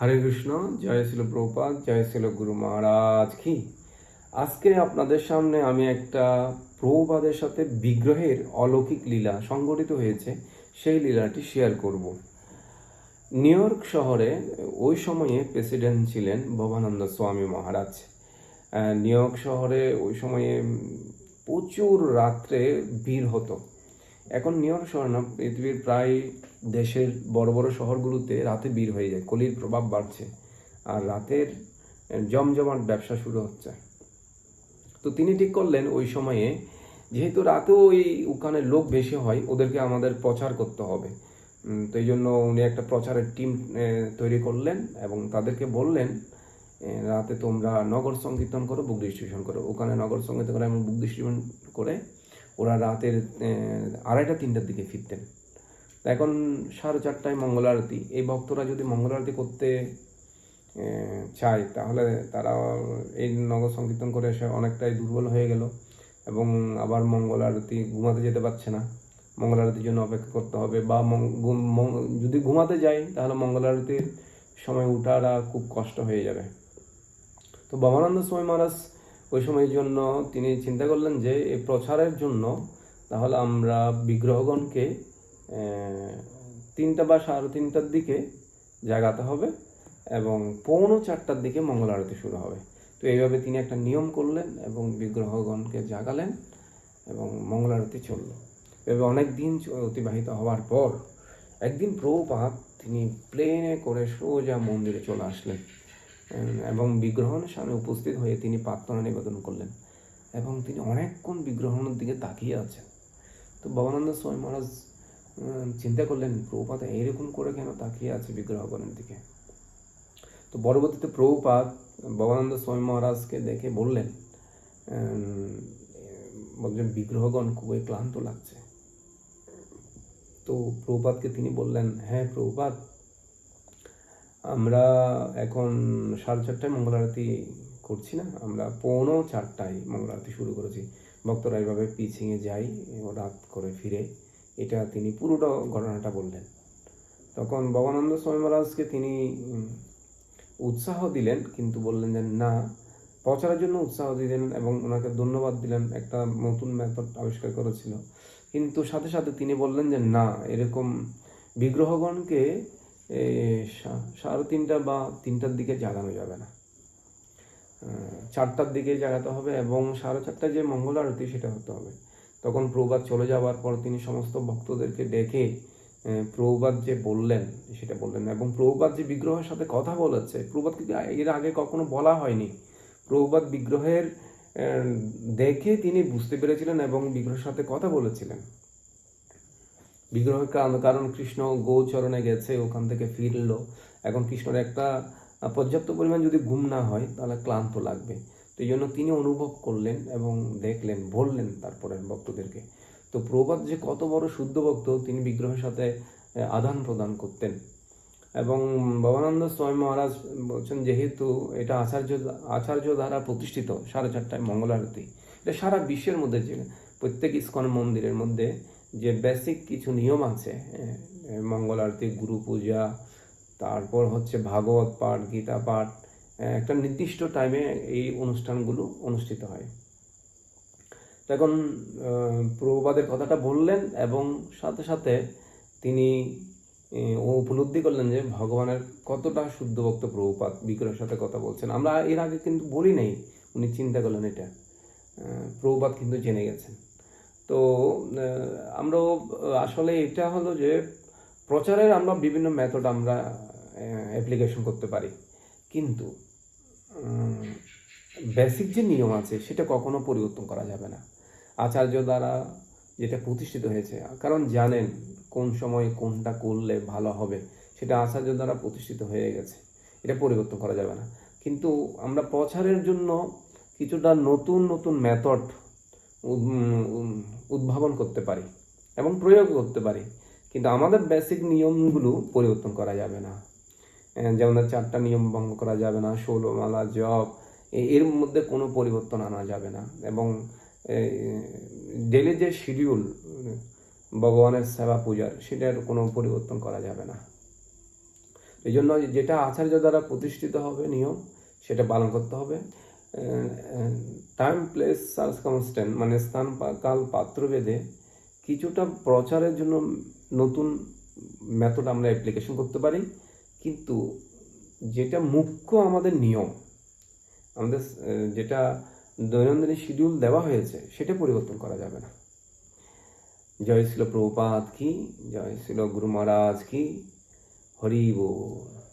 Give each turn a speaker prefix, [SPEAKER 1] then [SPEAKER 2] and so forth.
[SPEAKER 1] হরে কৃষ্ণ, জয় ছিল প্রপাত জয় ছিল গুরু মহারাজ কি। আজকে আপনাদের সামনে আমি একটা প্রভুপাদের সাথে বিগ্রহের অলৌকিক লীলা সংগঠিত হয়েছে, সেই লীলাটি শেয়ার করব। নিউ ইয়র্ক শহরে ওই সময়ে প্রেসিডেন্ট ছিলেন ভবানন্দ স্বামী মহারাজ। নিউ ইয়র্ক শহরে ওই সময়ে প্রচুর রাত্রে ভিড় হতো। এখন ইয়র্ক শহর না, পৃথিবীর প্রায় দেশের বড় বড় শহরগুলোতে রাতে ভিড় হয়ে যায়, কলির প্রভাব বাড়ছে আর রাতের জমজমাট ব্যবসা শুরু হচ্ছে। তো তিনি ঠিক করলেন ওই সময়ে, যেহেতু রাতেও ওই ওখানে লোক বেশি হয়, ওদেরকে আমাদের প্রচার করতে হবে। তো এই জন্য উনি একটা প্রচারের টিম তৈরি করলেন এবং তাদেরকে বললেন রাতে তোমরা নগর সংকীর্তন করো, বুক ডিস্ট্রিবিউশন করো। ওখানে নগর সংকীর্তন করে এবং বুক ডিস্ট্রিবিউশন করে ওরা রাতের আড়াইটা, তিনটার দিকে ফিরতেন। তা এখন সাড়ে চারটায় মঙ্গল আরতি। এই ভক্তরা যদি মঙ্গল আরতি করতে চায়, তাহলে তারা এই নগর সংকীর্তন করে এসে অনেকটাই দুর্বল হয়ে গেল এবং আবার মঙ্গল আরতি ঘুমাতে যেতে পারছে না। মঙ্গল আরতির জন্য অপেক্ষা করতে হবে বা যদি ঘুমাতে যাই, তাহলে মঙ্গল আরতির সময় উঠাটা খুব কষ্ট হয়ে যাবে। তো বামানন্দ স্বামী মহারাজ ওই সময়ের জন্য তিনি চিন্তা করলেন যে এই প্রচারের জন্য তাহলে আমরা বিগ্রহগণকে তিনটা বা সাড়ে তিনটার দিকে জাগাতে হবে এবং পৌনো চারটার দিকে মঙ্গল আরতি শুরু হবে। তো এইভাবে তিনি একটা নিয়ম করলেন এবং বিগ্রহগণকে জাগালেন এবং মঙ্গল আরতি চলল। এভাবে অনেক দিন অতিবাহিত হওয়ার পর একদিন প্রভুপাত তিনি প্লেনে করে সোজা মন্দিরে চলে আসলেন। এবং বিগ্রহণের সামনে উপস্থিত হয়ে তিনি প্রার্থনা নিবেদন করলেন এবং তিনি অনেকক্ষণ বিগ্রহণের দিকে তাকিয়ে আছেন। তো ভবানন্দ স্বামী মহারাজ চিন্তা করলেন, প্রভুপাত এইরকম করে কেন তাকিয়ে আছে বিগ্রহগণের দিকে? তো পরবর্তীতে প্রভুপাত ভবানন্দ স্বামী মহারাজকে দেখে বললেন বলছেন বিগ্রহগণ খুবই ক্লান্ত লাগছে। তো প্রভুপাতকে তিনি বললেন হ্যাঁ প্রভুপাত আমরা এখন সাড়ে চারটায় মঙ্গল আরতি করছি না, আমরা পৌনো চারটায় মঙ্গল আরতি শুরু করেছি। ভক্তরা এইভাবে পিছিয়ে যাই রাত করে ফিরে। এটা তিনি পুরোটা ঘটনাটা বললেন। তখন ভবানন্দ স্বামী মহারাজকে তিনি উৎসাহ দিলেন, কিন্তু বললেন যে না প্রচারের জন্য উৎসাহ দিলেন এবং ওনাকে ধন্যবাদ দিলেন, একটা নতুন মেথড আবিষ্কার করেছিল। কিন্তু সাথে সাথে তিনি বললেন যে না, এরকম বিগ্রহগণকে সাড়ে তিনটা বা তিনটার দিকে জাগানো যাবে না। চারটার দিকে জাগাতে হবে এবং সাড়ে চারটায় যে মঙ্গল আরতি সেটা হতে হবে। তখন প্রভুপাত চলে যাওয়ার পর তিনি সমস্ত ভক্তদেরকে ডেকে আহ, প্রভুপাত যে বললেন সেটা বললেন এবং প্রভুপাত যে বিগ্রহের সাথে কথা বলেছে প্রভুপাতকে এর আগে কখনো বলা হয়নি? প্রভুপাত বিগ্রহের দেখে তিনি বুঝতে পেরেছিলেন এবং বিগ্রহের সাথে কথা বলেছিলেন। বিগ্রহের কারণ কৃষ্ণ গোচরণে গেছে, ওখান থেকে ফিরলো। এখন কৃষ্ণের একটা পর্যাপ্ত পরিমাণ যদি ঘুম না হয়, তাহলে ক্লান্ত লাগবে। তো এই জন্য তিনি অনুভব করলেন এবং দেখলেন, বললেন তারপরে ভক্তদেরকে। তো প্রভাত যে কত বড় শুদ্ধ ভক্ত, তিনি বিগ্রহের সাথে আদান প্রদান করতেন। এবং ভবানন্দ স্বামী মহারাজ বলছেন, যেহেতু এটা আচার্য আচার্য দ্বারা প্রতিষ্ঠিত, সাড়ে চারটায় মঙ্গল আরতি এটা সারা বিশ্বের মধ্যে যে, প্রত্যেক ইস্কন মন্দিরের মধ্যে যে বেসিক কিছু নিয়ম আছে হ্যাঁ, মঙ্গল আরতি গুরু পূজা তারপর হচ্ছে ভাগবত পাঠ গীতা পাঠ একটা নির্দিষ্ট টাইমে এই অনুষ্ঠানগুলো অনুষ্ঠিত হয়। তখন আহ, প্রভুপাদের কথাটা বললেন এবং সাথে সাথে তিনি ও উপলব্ধি করলেন যে ভগবানের কতটা শুদ্ধ ভক্ত প্রভুপাত বিগ্রহের সাথে কথা বলছেন। আমরা এর আগে কিন্তু বলি নাই উনি চিন্তা করলেন এটা। প্রভুপাত কিন্তু জেনে গেছেন। তো আমরাও আসলে এটা হলো যে প্রচারের আমরা বিভিন্ন মেথড আমরা অ্যাপ্লিকেশন করতে পারি। কিন্তু বেসিক যে নিয়ম আছে, সেটা কখনো পরিবর্তন করা যাবে না। আচার্য দ্বারা যেটা প্রতিষ্ঠিত হয়েছে, কারণ জানেন কোন সময় কোনটা করলে ভালো হবে, সেটা আচার্য দ্বারা প্রতিষ্ঠিত হয়ে গেছে। এটা পরিবর্তন করা যাবে না। কিন্তু আমরা প্রচারের জন্য কিছুটা নতুন নতুন মেথড উদ্ভাবন করতে পারি এবং প্রয়োগ করতে পারি। কিন্তু আমাদের বেসিক নিয়মগুলো পরিবর্তন করা যাবে না। যেমন চারটা নিয়ম ভঙ্গ করা যাবে না, ষোলো মালা এ- এর মধ্যে কোনো পরিবর্তন আনা যাবে না। এবং ডেলি যে শিডিউল ভগবানের সেবা পূজার সেটার কোনো পরিবর্তন করা যাবে না। এই জন্য যেটা আচার্য দ্বারা প্রতিষ্ঠিত হবে নিয়ম, সেটা পালন করতে হবে। টাইম প্লেস সার্কমস্ট্যান্ট মানে স্থান কাল পাত্রভেদে কিছুটা প্রচারের জন্য নতুন মেথড আমরা অ্যাপ্লিকেশন করতে পারি। কিন্তু যেটা মুখ্য আমাদের নিয়ম, আমাদের, যেটা দৈনন্দিন শিডিউল দেওয়া হয়েছে, সেটা পরিবর্তন করা যাবে না। জয় ছিল প্রভুপাত কি? জয় ছিল গুরু মহারাজ কি? হরি বল।